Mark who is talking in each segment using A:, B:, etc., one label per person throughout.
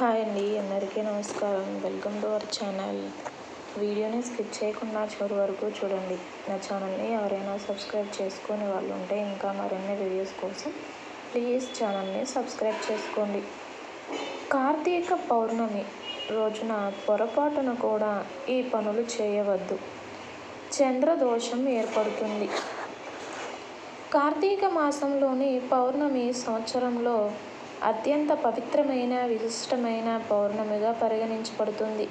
A: Hi అండి అందరికీ నమస్కారం. Welcome to our channel. వీడియోని స్కిప్ చేయకుండా చివరి వరకు చూడండి. నా ఛానల్ని ఎవరైనా సబ్స్క్రైబ్ చేసుకునే వాళ్ళు ఉంటే ఇంకా మరిన్ని వీడియోస్ కోసం ప్లీజ్ ఛానల్ని సబ్స్క్రైబ్ చేసుకోండి. కార్తీక పౌర్ణమి రోజున పొరపాటున కూడా ఈ పనులు చేయవద్దు. చంద్రదోషం ఏర్పడుతుంది. కార్తీక మాసంలోని పౌర్ణమి సంవత్సరంలో అత్యంత పవిత్రమైన విశిష్టమైన పౌర్ణమిగా పరిగణించబడుతుంది.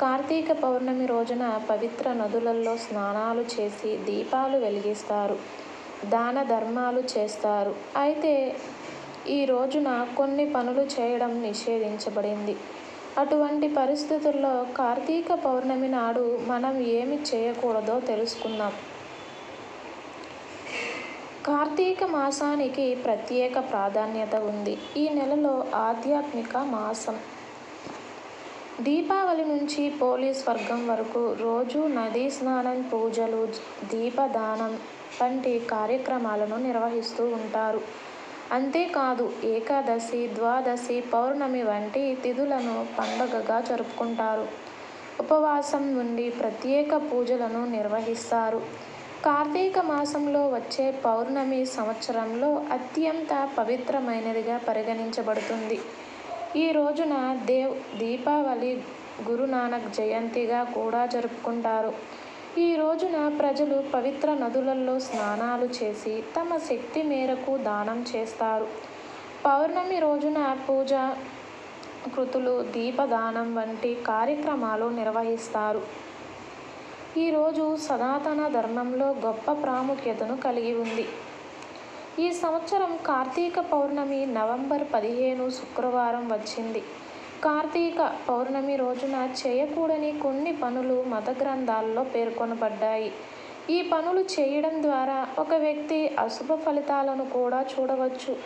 A: కార్తీక పౌర్ణమి రోజున పవిత్ర నదులలో స్నానాలు చేసి దీపాలు వెలిగిస్తారు. దాన ధర్మాలు చేస్తారు. అయితే ఈ రోజున కొన్ని పనులు చేయడం నిషేధించబడింది. అటువంటి పరిస్థితుల్లో కార్తీక పౌర్ణమి నాడు మనం ఏమి చేయకూడదో తెలుసుకుందాం. కార్తీక మాసానికి ప్రత్యేక ప్రాధాన్యత ఉంది. ఈ నెలలో ఆధ్యాత్మిక మాసం. దీపావళి నుంచి పోలీస్ వర్గం వరకు రోజు నదీ స్నానం పూజలు దీపదానం వంటి కార్యక్రమాలను నిర్వహిస్తూ ఉంటారు. అంతేకాదు ఏకాదశి ద్వాదశి పౌర్ణమి వంటి తిథులను పండగగా జరుపుకుంటారు. ఉపవాసం నుండి ప్రత్యేక పూజలను నిర్వహిస్తారు. కార్తీక మాసంలో వచ్చే పౌర్ణమి సంవత్సరంలో అత్యంత పవిత్రమైనదిగా పరిగణించబడుతుంది. ఈ రోజున దేవ్ దీపావళి గురునానక్ జయంతిగా కూడా జరుపుకుంటారు. ఈ రోజున ప్రజలు పవిత్ర నదులలో స్నానాలు చేసి తమ శక్తి మేరకు దానం చేస్తారు. పౌర్ణమి రోజున పూజ కృతులు దీపదానం వంటి కార్యక్రమాలు నిర్వహిస్తారు. ఈరోజు సనాతన ధర్మంలో గొప్ప ప్రాముఖ్యతను కలిగి ఉంది. ఈ సంవత్సరం కార్తీక పౌర్ణమి నవంబర్ పదిహేను శుక్రవారం వచ్చింది. కార్తీక పౌర్ణమి రోజున చేయకూడని కొన్ని పనులు మత గ్రంథాల్లో పేర్కొనబడ్డాయి. ఈ పనులు చేయడం ద్వారా ఒక వ్యక్తి అశుభ ఫలితాలను కూడా చూడవచ్చు.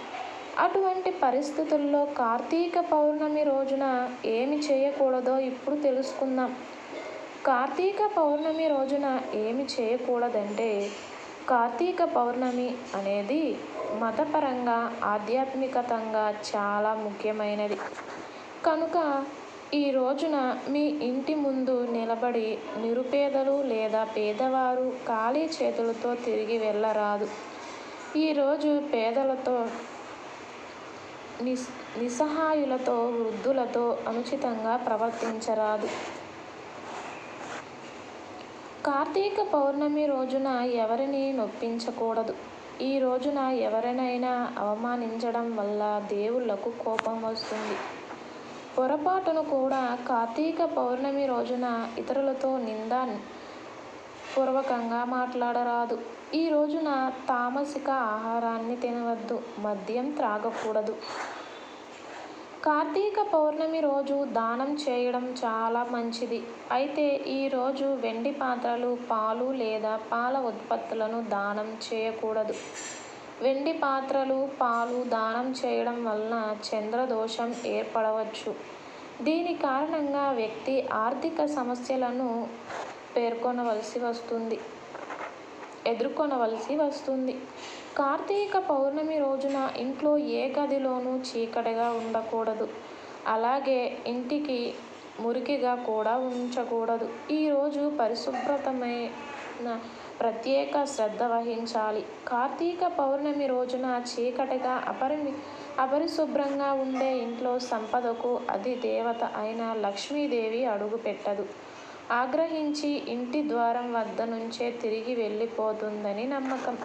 A: అటువంటి పరిస్థితుల్లో కార్తీక పౌర్ణమి రోజున ఏమి చేయకూడదో ఇప్పుడు తెలుసుకుందాం. కార్తీక పౌర్ణమి రోజున ఏమి చేయకూడదంటే కార్తీక పౌర్ణమి అనేది మతపరంగా ఆధ్యాత్మికతంగా చాలా ముఖ్యమైనది. కనుక ఈ రోజున మీ ఇంటి ముందు నిలబడి నిరుపేదలు లేదా పేదవారు ఖాళీ చేతులతో తిరిగి వెళ్ళరాదు. ఈరోజు పేదలతో నిస్ నిస్సహాయులతో వృద్ధులతో అనుచితంగా ప్రవర్తించరాదు. కార్తీక పౌర్ణమి రోజున ఎవరిని నొప్పించకూడదు. ఈ రోజున ఎవరినైనా అవమానించడం వల్ల దేవుళ్ళకు కోపం వస్తుంది. పొరపాటును కూడా కార్తీక పౌర్ణమి రోజున ఇతరులతో నిందా పూర్వకంగా మాట్లాడరాదు. ఈ రోజున తామసిక ఆహారాన్ని తినవద్దు మద్యం త్రాగకూడదు. కార్తీక పౌర్ణమి రోజు దానం చేయడం చాలా మంచిది. అయితే ఈరోజు వెండి పాత్రలు పాలు లేదా పాల ఉత్పత్తులను దానం చేయకూడదు. వెండి పాత్రలు పాలు దానం చేయడం వలన చంద్రదోషం ఏర్పడవచ్చు. దీని కారణంగా వ్యక్తి ఆర్థిక సమస్యలను పేర్కొనవలసి వస్తుంది. ఎదుర్కొనవలసి వస్తుంది. కార్తీక పౌర్ణమి రోజున ఇంట్లో ఏ గదిలోనూ చీకటిగా ఉండకూడదు. అలాగే ఇంటికి మురికిగా కూడా ఉంచకూడదు. ఈరోజు పరిశుభ్రతమైన ప్రత్యేక శ్రద్ధ వహించాలి. కార్తీక పౌర్ణమి రోజున చీకటిగా అపరిమి అపరిశుభ్రంగా ఉండే ఇంట్లో సంపదకు అది దేవత అయిన లక్ష్మీదేవి అడుగు పెట్టదు ఆగ్రహించి ఇంటి ద్వారం వద్ద నుంచే తిరిగి వెళ్ళిపోతుందని నమ్మకం.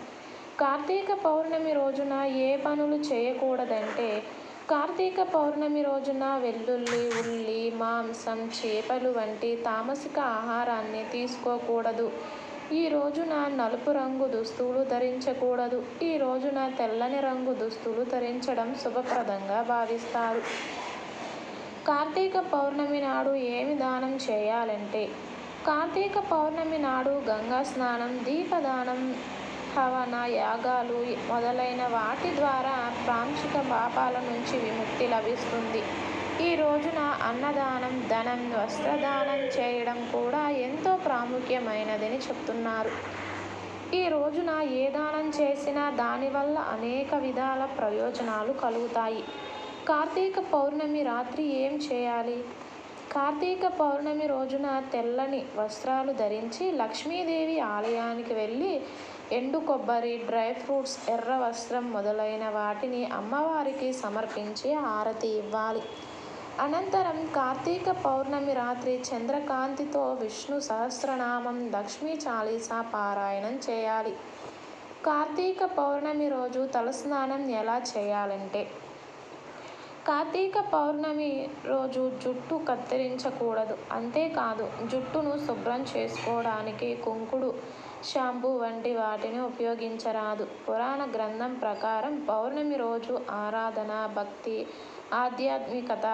A: కార్తీక పౌర్ణమి రోజున ఏ పనులు చేయకూడదంటే కార్తీక పౌర్ణమి రోజున వెల్లుల్లి ఉల్లి మాంసం చేపలు వంటి తామసిక ఆహారాన్ని తీసుకోకూడదు. ఈ రోజున నలుపు రంగు దుస్తులు ధరించకూడదు. ఈ రోజున తెల్లని రంగు దుస్తులు ధరించడం శుభప్రదంగా భావిస్తారు. కార్తీక పౌర్ణమి నాడు ఏమి దానం చేయాలంటే కార్తీక పౌర్ణమి నాడు గంగా స్నానం దీపదానం హవన యాగాలు మొదలైన వాటి ద్వారా ప్రాంశిక పాపాల నుంచి విముక్తి లభిస్తుంది. ఈ రోజున అన్నదానం ధనం వస్త్రదానం చేయడం కూడా ఎంతో ప్రాముఖ్యమైనదని చెప్తున్నారు. ఈ రోజున ఏ దానం చేసినా దానివల్ల అనేక విధాల ప్రయోజనాలు కలుగుతాయి. కార్తీక పౌర్ణమి రాత్రి ఏం చేయాలి? కార్తీక పౌర్ణమి రోజున తెల్లని వస్త్రాలు ధరించి లక్ష్మీదేవి ఆలయానికి వెళ్ళి ఎండు కొబ్బరి డ్రై ఫ్రూట్స్ ఎర్ర వస్త్రం మొదలైన వాటిని అమ్మవారికి సమర్పించి హారతి ఇవ్వాలి. అనంతరం కార్తీక పౌర్ణమి రాత్రి చంద్రకాంతితో విష్ణు సహస్రనామం లక్ష్మీ చాలీసా పారాయణం చేయాలి. కార్తీక పౌర్ణమి రోజు తలస్నానం ఎలా చేయాలంటే కార్తీక పౌర్ణమి రోజు జుట్టు కత్తిరించకూడదు. అంతేకాదు జుట్టును శుభ్రం చేసుకోవడానికి కుంకుడు షాంపూ వంటి వాటిని ఉపయోగించరాదు. పురాణ గ్రంథం ప్రకారం పౌర్ణమి రోజు ఆరాధన భక్తి ఆధ్యాత్మికత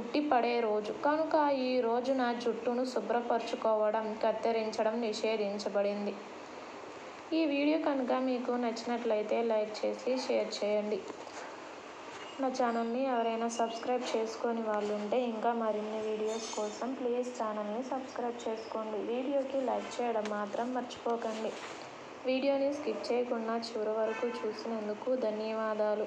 A: ఉట్టిపడే రోజు. కనుక ఈ రోజున జుట్టును శుభ్రపరచుకోవడం కత్తిరించడం నిషేధించబడింది. ఈ వీడియో కనుక మీకు నచ్చినట్లయితే లైక్ చేసి షేర్ చేయండి. నా ఛానల్ని ఎవరైనా సబ్స్క్రైబ్ చేసుకొని వాళ్ళు ఉంటే ఇంకా మరిన్ని వీడియోస్ కోసం ప్లీజ్ ఛానల్ని సబ్స్క్రైబ్ చేసుకోండి. వీడియోకి లైక్ చేయడం మాత్రం మర్చిపోకండి. వీడియోని స్కిప్ చేయకుండా చివరి వరకు చూసినందుకు ధన్యవాదాలు.